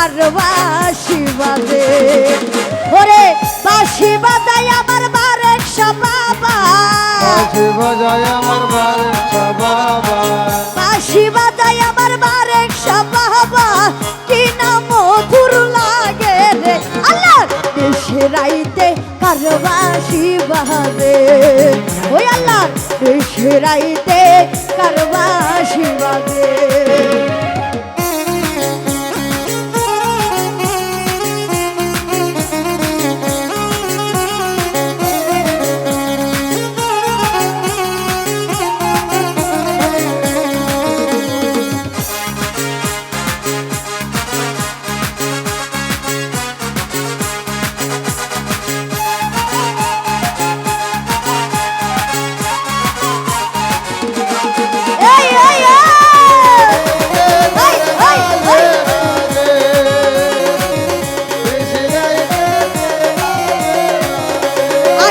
রাইতে কারবাসি বাজে ওরে বাসি বাজাই আমার বারেক বাবা বাঁশি বাজায় আমার বারেকশা বাবা বাসি বাজাই আমার বারেক বাবা কি না মধুর লাগে রে। আল্লাহ দেশে রাইতে কারবাসি বাজে ওই আল্লাহ দেশে রাইতে কারবাসি বাজে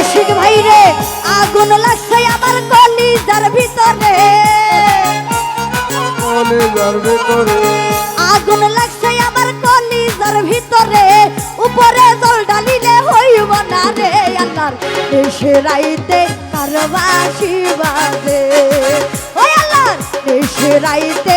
আশিক ভাই রে আগুন লাগছে আমার কলিজার ভিতরে। কলিজার ভিতরে। আগুন লাগছে আমার কলিজার ভিতরে উপরে জল ডালিলে হইব না রে আল্লাহর। দেশে রাইতে কারবাসি বাজে। ওই আল্লাহর দেশে রাইতে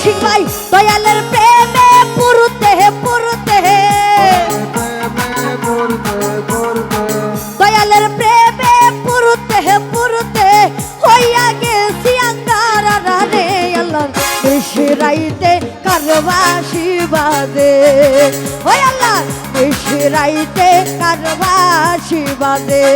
আশিক ভাই দয়ালের প্রেমে পুরুতে পুরুতে দয়ালের প্রেমে পুরুতে পুরুতে হইয়া গেছি আঙ্গারা রে আল্লাহ দেশে রাইতে কারবাসি বাজে ওই আল্লাহ দেশে রাইতে কারবাসি বাজে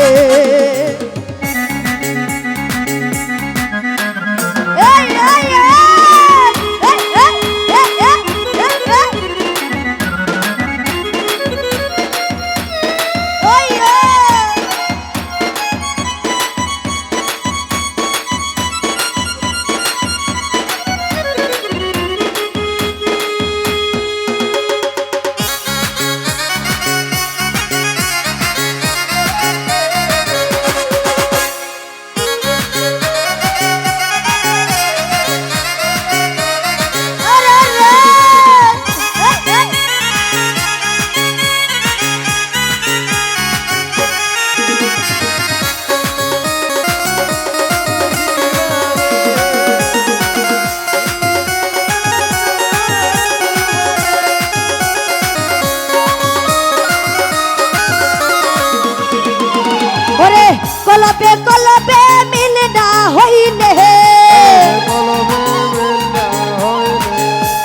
কলবে কলবে মিল না হইলে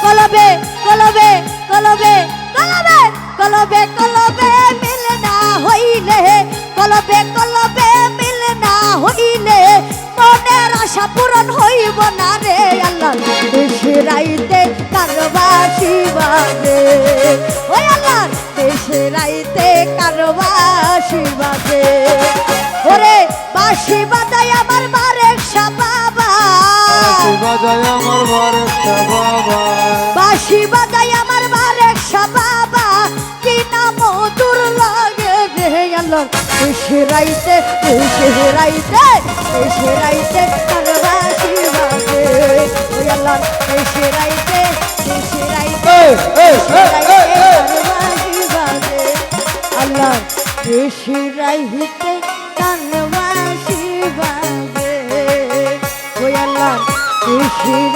কলবে কলবে কলবে কলবে কলবে কলবে মিল না হইলে কলবে কলবে মিল না হইলে মনের আশা পূরণ হইব না রে আল্লাহ। দেশে রাইতে কারবাসি বাজে ওই আল্লাহ, দেশে রাইতে কারবাসি বাজে বাসি বাজায় আমার বারেক শাহ বাবা বাসি বাজায় আমার বারেক শাহ বাবা বাসি বাজায় আমার বারেক শাহ বাবা কি না মধুর লাগে রে আল্লাহ। খুশরাইতে খুশরাইতে খুশরাইতে তার বাসি বাজে ও আল্লাহ খুশরাইতে খুশরাইতে খুশরাইতে তার বাসি বাজে আল্লাহ খুশরাইতে Everything